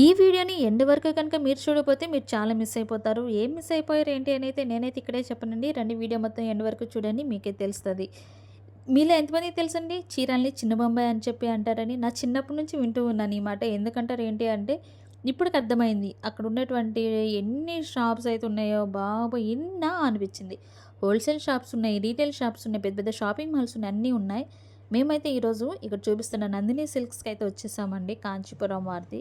ఈ వీడియోని ఎండ్ వరకు కనుక మీరు చూడకపోతే మీరు చాలా మిస్ అయిపోతారు. ఏం మిస్ అయిపోయారు ఏంటి అని అయితే నేనైతే ఇక్కడే చెప్పనండి. రండి వీడియో మొత్తం ఎండ్ వరకు చూడండి మీకే తెలుస్తుంది. మీలో ఎంతమందికి తెలుసండి? చీరల్ని చిన్న బొంబాయి అని చెప్పి అంటారని. నా చిన్నప్పటి నుంచి వింటూ ఉన్నాను ఈ మాట. ఎందుకంటారు ఏంటి అంటే ఇప్పటికి అర్థమైంది. అక్కడ ఉన్నటువంటి ఎన్ని షాప్స్ అయితే ఉన్నాయో బాబు ఎన్నా అనిపించింది. హోల్సేల్ షాప్స్ ఉన్నాయి రీటైల్ షాప్స్ ఉన్నాయి పెద్ద పెద్ద షాపింగ్ మాల్స్ ఉన్నాయి అన్నీ ఉన్నాయి. మేమైతే ఈరోజు ఇక్కడ చూపిస్తున్న నందిని సిల్క్స్కి అయితే వచ్చేసామండి కాంచీపురం వారిది.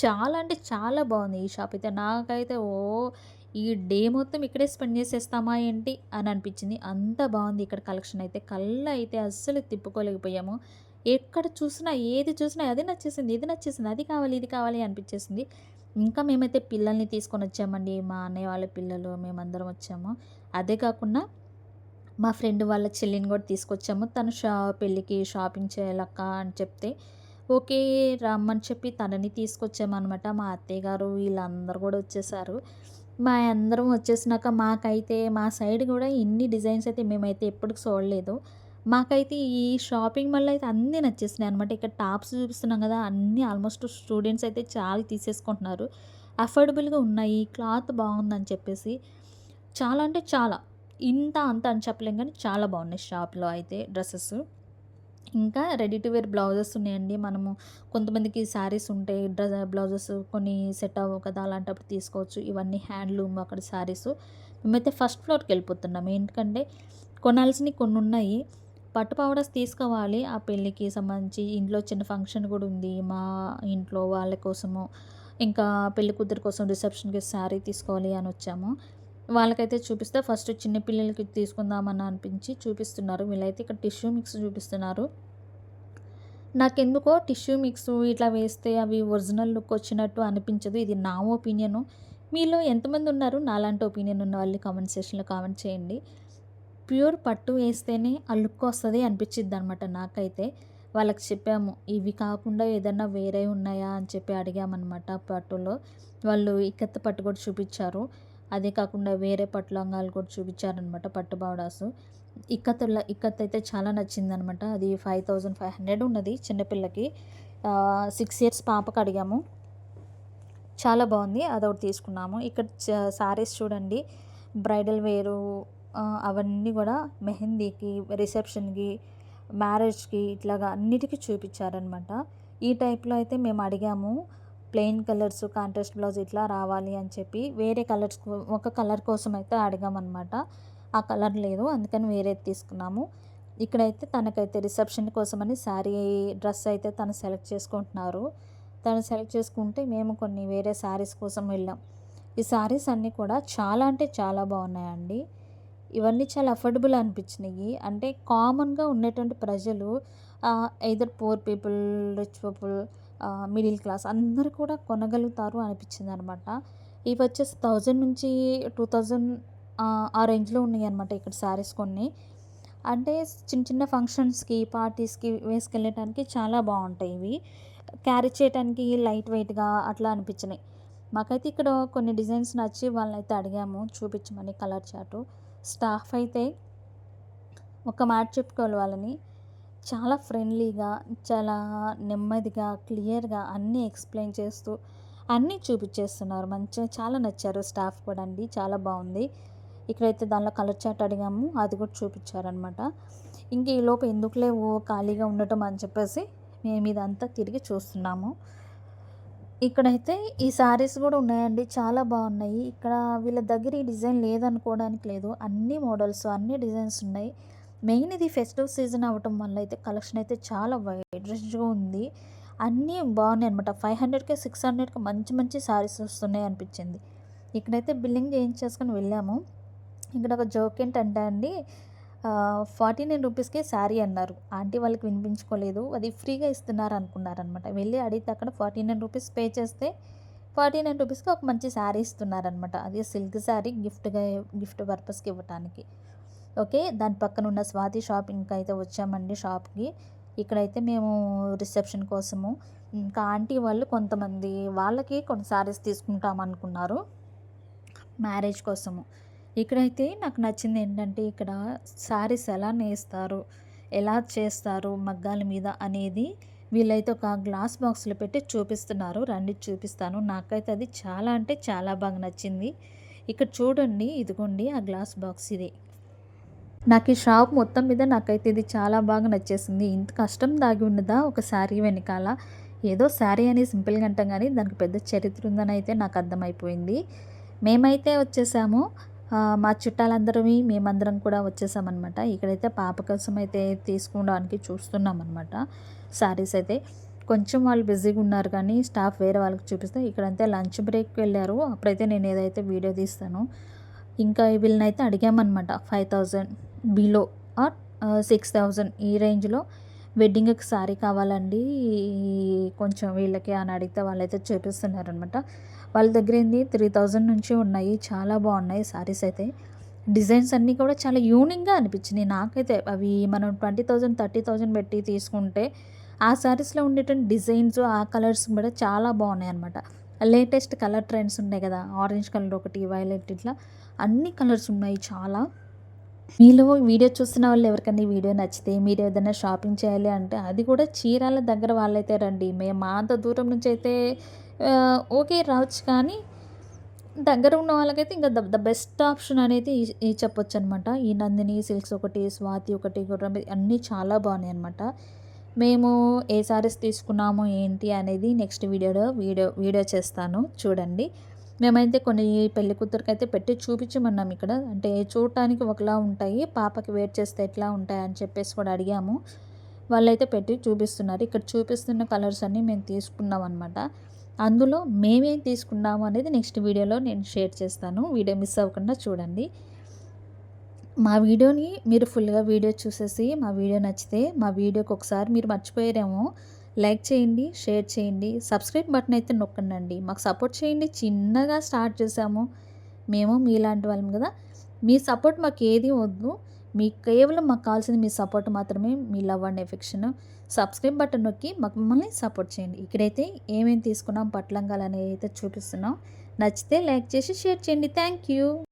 చాలా అంటే చాలా బాగుంది ఈ షాప్ అయితే. నాకైతే ఓ ఈ డే మొత్తం ఇక్కడే స్పెండ్ చేసేస్తామా ఏంటి అని అనిపించింది. అంత బాగుంది ఇక్కడ కలెక్షన్ అయితే. కళ్ళ అయితే అస్సలు తిప్పుకోలేకపోయాము. ఎక్కడ చూసినా ఏది చూసినా అది నచ్చేసింది ఇది నచ్చేసింది అది కావాలి ఇది కావాలి అనిపించేసింది. ఇంకా మేమైతే పిల్లల్ని తీసుకొని వచ్చామండి. మా అన్నయ్య వాళ్ళ పిల్లలు మేమందరం వచ్చాము. అదే కాకుండా మా ఫ్రెండ్ వాళ్ళ చెల్లిని కూడా తీసుకొచ్చాము. తను షా పెళ్ళికి షాపింగ్ చేయాలక్క అని చెప్తే ఓకే రమ్మని చెప్పి తనని తీసుకొచ్చామన్నమాట. మా అత్తయ్య గారు వీళ్ళందరూ కూడా వచ్చేసారు. మా అందరం వచ్చేసినాక మాకైతే మా సైడ్ కూడా ఇన్ని డిజైన్స్ అయితే మేమైతే ఎప్పటికి చూడలేదు. మాకైతే ఈ షాపింగ్ మాల్ అయితే అన్నీ నచ్చేసినాయి అనమాట ఇక్కడ టాప్స్ చూపిస్తున్నాం కదా అన్నీ ఆల్మోస్ట్ స్టూడెంట్స్ అయితే చాలా తీసేసుకుంటున్నారు. అఫోర్డబుల్గా ఉన్నాయి క్లాత్ బాగుందని చెప్పేసి. చాలా అంటే చాలా. ఇంత అంత అని చెప్పలేం కానీ చాలా బాగున్నాయి షాప్లో అయితే డ్రెస్సెస్. ఇంకా రెడీ టు వేర్ బ్లౌజెస్ ఉన్నాయండి. మనము కొంతమందికి శారీస్ ఉంటాయి డ్రెస్ బ్లౌజెస్ కొన్ని సెట్ అవ్వవు కదా అలాంటప్పుడు తీసుకోవచ్చు. ఇవన్నీ హ్యాండ్లూమ్ అక్కడ శారీస్. మేమైతే ఫస్ట్ ఫ్లోర్కి వెళ్ళిపోతున్నాం. ఎందుకంటే కొనాల్సినవి కొన్ని ఉన్నాయి. పట్టు పౌడర్స్ తీసుకోవాలి. ఆ పెళ్ళికి సంబంధించి ఇంట్లో చిన్న ఫంక్షన్ కూడా ఉంది. మా ఇంట్లో వాళ్ళ కోసము ఇంకా పెళ్ళి కూతురు కోసం రిసెప్షన్కి శారీ తీసుకోవాలి అని వచ్చాము. వాళ్ళకైతే చూపిస్తే ఫస్ట్ చిన్న పిల్లలకి తీసుకుందామని అనిపించి చూపిస్తున్నారు. వీళ్ళైతే ఇక్కడ టిష్యూ మిక్స్ చూపిస్తున్నారు. నాకెందుకో టిష్యూ మిక్స్ ఇట్లా వేస్తే అవి ఒరిజినల్ లుక్ వచ్చినట్టు అనిపించదు. ఇది నా ఒపీనియను. మీలో ఎంతమంది ఉన్నారు? నాలాంటి ఒపీనియన్ ఉన్న వాళ్ళు కామెంట్ సెక్షన్లో కామెంట్ చేయండి. ప్యూర్ పట్టు వేస్తేనే ఆ లుక్ వస్తుంది అనిపించిద్ది అనమాట నాకైతే. వాళ్ళకి చెప్పాము ఇవి కాకుండా ఏదన్నా వేరే ఉన్నాయా? అని చెప్పి అడిగామన్నమాట పట్టులో. వాళ్ళు ఇక్కత్త పట్టు కూడా చూపించారు. అదే కాకుండా వేరే పట్టు లంగాలు కూడా చూపించారనమాట పట్టు బావడాసు ఇక్కత్ ఇక్కత్ అయితే చాలా నచ్చిందనమాట అది ఫైవ్ థౌజండ్ ఫైవ్ హండ్రెడ్ ఉన్నది చిన్నపిల్లకి సిక్స్ ఇయర్స్ పాపకు అడిగాము. చాలా బాగుంది అదొకటి తీసుకున్నాము. ఇక్కడ శారీస్ చూడండి బ్రైడల్ వేరు అవన్నీ కూడా మెహందీకి రిసెప్షన్కి మ్యారేజ్కి ఇట్లాగా అన్నిటికీ చూపించారనమాట ఈ టైప్లో అయితే మేము అడిగాము. ప్లెయిన్ కలర్స్ కాంట్రాస్ట్ బ్లౌజ్ ఇట్లా రావాలి అని చెప్పి వేరే కలర్స్ ఒక కలర్ కోసం అయితే అడిగామన్నమాట. ఆ కలర్ లేదు అందుకని వేరే తీసుకున్నాము. ఇక్కడైతే తనకైతే రిసెప్షన్ కోసమని శారీ డ్రెస్ అయితే తను సెలెక్ట్ చేసుకుంటున్నారు. తను సెలెక్ట్ చేసుకుంటే మేము కొన్ని వేరే శారీస్ కోసం వెళ్ళాం. ఈ శారీస్ అన్నీ కూడా చాలా అంటే చాలా బాగున్నాయండి. ఇవన్నీ చాలా అఫోర్డబుల్ అనిపించినాయి. అంటే కామన్గా ఉన్నటువంటి ప్రజలు either poor people rich people middle class అందరూ కూడా కొనగలుగుతారు అనిపించింది అనమాట ఇవి వచ్చేసి థౌజండ్ నుంచి టూ థౌజండ్ ఆ రేంజ్లో ఉన్నాయి అనమాట ఇక్కడ శారీస్ కొన్ని. అంటే చిన్న చిన్న ఫంక్షన్స్కి పార్టీస్కి వేసుకెళ్ళటానికి చాలా బాగుంటాయి ఇవి. క్యారీ చేయడానికి లైట్ వెయిట్గా అట్లా అనిపించినాయి. మాకైతే ఇక్కడ కొన్ని డిజైన్స్ నచ్చి వాళ్ళనైతే అడిగాము చూపించమని కలర్ చాటు స్టాఫ్ అయితే ఒక మాట చెప్పుకోవాలి వాళ్ళని. చాలా ఫ్రెండ్లీగా చాలా నెమ్మదిగా క్లియర్గా అన్నీ ఎక్స్ప్లెయిన్ చేస్తూ అన్నీ చూపించేస్తున్నారు మంచిగా చాలా నచ్చారు స్టాఫ్ కూడా అండి. చాలా బాగుంది. ఇక్కడైతే దానిలో కలర్ చాట్ అడిగాము. అది కూడా చూపించారనమాట ఇంక ఈ లోపు ఎందుకు ఖాళీగా ఉండటం అని చెప్పేసి మేము ఇదంతా తిరిగి చూస్తున్నాము. ఇక్కడైతే ఈ శారీస్ కూడా ఉన్నాయండి. చాలా బాగున్నాయి. ఇక్కడ వీళ్ళ దగ్గర ఈ డిజైన్ లేదనుకోవడానికి లేదు. అన్ని మోడల్స్ అన్ని డిజైన్స్ ఉన్నాయి. మెయిన్ ఇది ఫెస్టివ్ సీజన్ అవ్వటం వల్ల అయితే కలెక్షన్ అయితే చాలా వైడ్ రేంజ్గా ఉంది. అన్నీ బాగున్నాయి అనమాట ఫైవ్ హండ్రెడ్కి సిక్స్ హండ్రెడ్కి మంచి మంచి శారీస్ వస్తున్నాయి అనిపించింది. ఇక్కడైతే బిల్లింగ్ చేయించేసుకొని వెళ్ళాము. ఇక్కడ ఒక జోక్ ఏంటంటే అండి ఫార్టీ నైన్ రూపీస్కే శారీ అన్నారు. ఆంటీ వాళ్ళకి వినిపించుకోలేదు. అది ఫ్రీగా ఇస్తున్నారు అనుకున్నారనమాట వెళ్ళి అడిగితే అక్కడ ఫార్టీ నైన్ రూపీస్ పే చేస్తే ఫార్టీ నైన్ రూపీస్కి ఒక మంచి శారీ ఇస్తున్నారనమాట అది సిల్క్ శారీ గిఫ్ట్గా గిఫ్ట్ పర్పస్కి ఇవ్వటానికి. ఓకే దాని పక్కన ఉన్న స్వాతి షాపింగ్కి అయితే వచ్చామండి షాప్కి. ఇక్కడైతే మేము రిసెప్షన్ కోసము. ఇంకా ఆంటీ వాళ్ళు కొంతమంది వాళ్ళకి కొన్ని శారీస్ తీసుకుంటాం అనుకున్నారు మ్యారేజ్ కోసము. ఇక్కడైతే నాకు నచ్చింది ఏంటంటే ఇక్కడ శారీస్ ఎలా నేస్తారు ఎలా చేస్తారు మగ్గాల మీద అనేది వీళ్ళైతే ఒక గ్లాస్ బాక్స్లో పెట్టి చూపిస్తున్నారు. రండి చూపిస్తాను. నాకైతే అది చాలా అంటే చాలా బాగా నచ్చింది. ఇక్కడ చూడండి ఇదిగోండి ఆ గ్లాస్ బాక్స్ ఇది. నాకు ఈ షాప్ మొత్తం మీద నాకైతే ఇది చాలా బాగా నచ్చేసింది. ఇంత కష్టం దాగి ఉన్నదా ఒక శారీ వెనకాల? ఏదో శారీ అని సింపుల్గా అంటాం కానీ దానికి పెద్ద చరిత్ర ఉందని అయితే నాకు అర్థమైపోయింది. మేమైతే వచ్చేసాము. మా చుట్టాలందరూ మేమందరం కూడా వచ్చేసామన్నమాట. ఇక్కడైతే పాప కోసం అయితే తీసుకోవడానికి చూస్తున్నాం అనమాట శారీస్ అయితే. కొంచెం వాళ్ళు బిజీగా ఉన్నారు కానీ స్టాఫ్ వేరే వాళ్ళకి చూపిస్తే ఇక్కడంతే లంచ్ బ్రేక్కి వెళ్ళారు. అప్పుడైతే నేను ఏదైతే వీడియో తీస్తాను ఇంకా వీళ్ళని అయితే అడిగామన్నమాట. Five thousand below or six thousand ఈ రేంజ్లో వెడ్డింగ్కి శారీ కావాలండి. కొంచెం వీళ్ళకి అని అడిగితే వాళ్ళైతే చూపిస్తున్నారనమాట వాళ్ళ దగ్గర ఏంది? త్రీ థౌజండ్ నుంచి ఉన్నాయి. చాలా బాగున్నాయి శారీస్ అయితే. డిజైన్స్ అన్నీ కూడా చాలా యూనిక్గా అనిపించినాయి. నాకైతే అవి మనం ట్వంటీ థౌజండ్ థర్టీ థౌజండ్ పెట్టి తీసుకుంటే ఆ శారీస్లో ఉండేటువంటి డిజైన్స్ ఆ కలర్స్ కూడా చాలా బాగున్నాయి అనమాట లేటెస్ట్ కలర్ ట్రెండ్స్ ఉన్నాయి కదా. ఆరెంజ్ కలర్ ఒకటి వైలెట్ ఇట్లా అన్ని కలర్స్ ఉన్నాయి చాలా. మీలో వీడియో చూస్తున్న వాళ్ళు ఎవరికైనా వీడియో నచ్చితే మీరు ఏదైనా షాపింగ్ చేయాలి అంటే అది కూడా చీరాల దగ్గర వాళ్ళైతే రండి. మేము అంత దూరం నుంచి అయితే ఓకే రావచ్చు కానీ దగ్గర ఉన్న వాళ్ళకైతే ఇంకా ద ద బెస్ట్ ఆప్షన్ అనేది చెప్పొచ్చు అనమాట ఈ నందిని సిల్క్స్ ఒకటి స్వాతి ఒకటి గుర్రం అన్నీ చాలా బాగున్నాయి అనమాట మేము ఏ సారీస్ తీసుకున్నాము ఏంటి అనేది నెక్స్ట్ వీడియోలో వీడియో వీడియో చేస్తాను. చూడండి. మేమైతే కొన్ని పెళ్ళి కూతురికి అయితే పెట్టి చూపించమన్నాం ఇక్కడ. అంటే చూడటానికి ఒకలా ఉంటాయి పాపకి వెయిట్ చేస్తే ఎట్లా ఉంటాయి అని చెప్పేసి కూడా అడిగాము. వాళ్ళైతే పెట్టి చూపిస్తున్నారు. ఇక్కడ చూపిస్తున్న కలర్స్ అన్నీ మేము తీసుకున్నాం అనమాట అందులో మేమేం తీసుకున్నాము అనేది నెక్స్ట్ వీడియోలో నేను షేర్ చేస్తాను. వీడియో మిస్ అవ్వకుండా చూడండి. మా వీడియోని మీరు ఫుల్గా వీడియో చూసేసి మా వీడియో నచ్చితే మా వీడియోకి ఒకసారి మీరు మర్చిపోయారేమో లైక్ చేయండి షేర్ చేయండి. సబ్స్క్రైబ్ బటన్ అయితే నొక్కండి మాకు సపోర్ట్ చేయండి. చిన్నగా స్టార్ట్ చేసాము మేము మీలాంటి వాళ్ళం కదా. మీ సపోర్ట్ మాకు ఏది వద్దు. మీకు కేవలం మాకు కావాల్సింది మీ సపోర్ట్ మాత్రమే మీ love and affection. Subscribe button నొక్కి మాకు మమ్మల్ని సపోర్ట్ చేయండి. ఇక్కడైతే ఏమేమి తీసుకున్నాం పట్లంగాలు అనేవి అయితే చూపిస్తున్నాం. నచ్చితే లైక్ చేసి షేర్ చేయండి. Thank you.